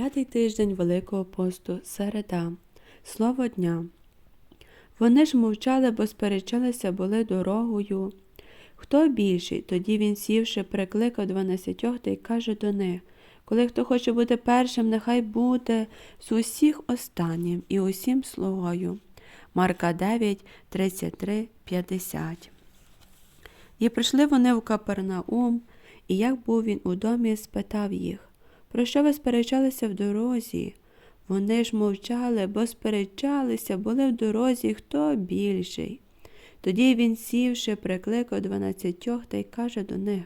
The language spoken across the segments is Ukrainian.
П'ятий тиждень Великого посту середа. Слово дня. Вони ж мовчали, бо сперечалися були дорогою. Хто більший? Тоді він, сівши, прикликав дванадцятьох та й каже до них Коли хто хоче бути першим, нехай буде з усіх останнім і усім слугою. Марка 9, 33, 50. І прийшли вони в Капернаум, і як був він у домі, спитав їх, про що ви сперечалися в дорозі? Вони ж мовчали, бо сперечалися, були в дорозі, хто більший. Тоді він, сівши, прикликав дванадцятьох та й каже до них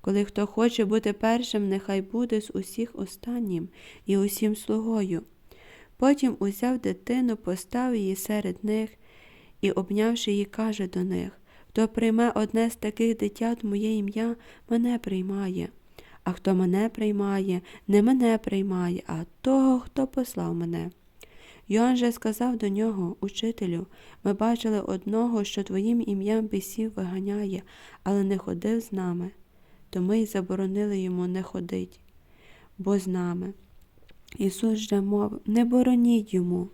коли хто хоче бути першим, нехай буде з усіх останнім і усім слугою. Потім узяв дитину, поставив її серед них і, обнявши її, каже до них Хто прийме одне з таких дитят моє ім'я, мене приймає. А хто мене приймає, не мене приймає, а того, хто послав мене. Йоанн же сказав до нього, Учителю, ми бачили одного, що твоїм ім'ям бісів виганяє, але не ходив з нами. То ми й заборонили йому не ходить, бо з нами. Ісус же мовив, не бороніть йому.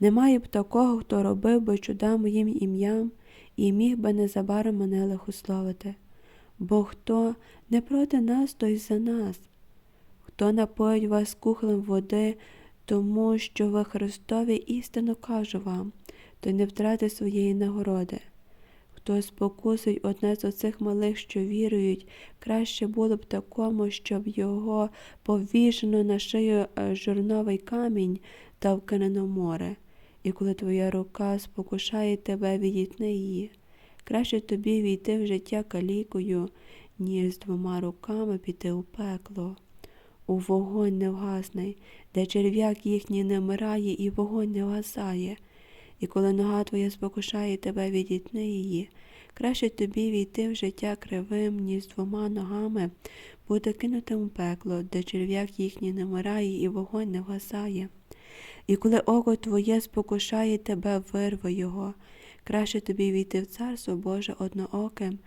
Немає б такого, хто робив би чуда моїм ім'ям і міг би незабаром мене лихословити. Бо хто не проти нас, той за нас, хто напоїть вас кухлем води, тому що ви Христові істину кажу вам, той не втратить своєї нагороди. Хто спокусить одне з оцих малих, що вірують, краще було б такому, щоб його повішено на шию е, жорновий камінь та вкинено море. І коли твоя рука спокушає тебе, відітни її. Краще тобі війти в життя калікою, ніж з двома руками піти у пекло. У вогонь невгасний, де черв'як їхній не вмирає, і вогонь не вгасає. І коли нога твоя спокушає тебе, відітни її. Краще тобі війти в життя кривим, ніж з двома ногами, бути кинутим у пекло, де черв'як їхній не вмирає, і вогонь не вгасає. І коли око твоє спокушає тебе, вирви його. Краще тобі війти в царство Боже однооким,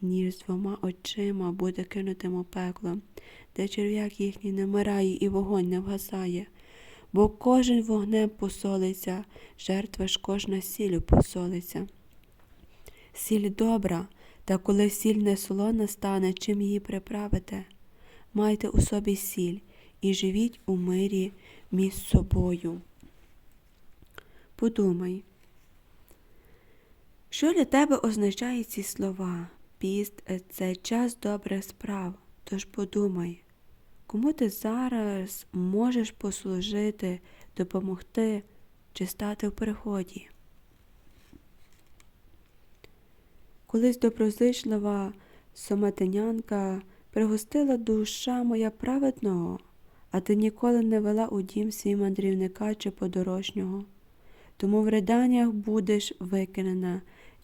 ніж з двома очима буде кинутим у пекло, де черв'як їхній не вмирає і вогонь не вгасає. Бо кожен вогнем посолиться, жертва ж кожна сіллю посолиться. Сіль добра, та коли сіль не солона стане, чим її приправите, майте у собі сіль і живіть у мирі між собою. Подумай, що для тебе означають ці слова? Піст це час добрих справ. Тож подумай, кому ти зараз можеш послужити, допомогти чи стати в приході? Колись доброзичлива самотинянка пригостила душа моя праведного, а ти ніколи не вела у дім свій мандрівника чи подорожнього. Тому в риданнях будеш викинена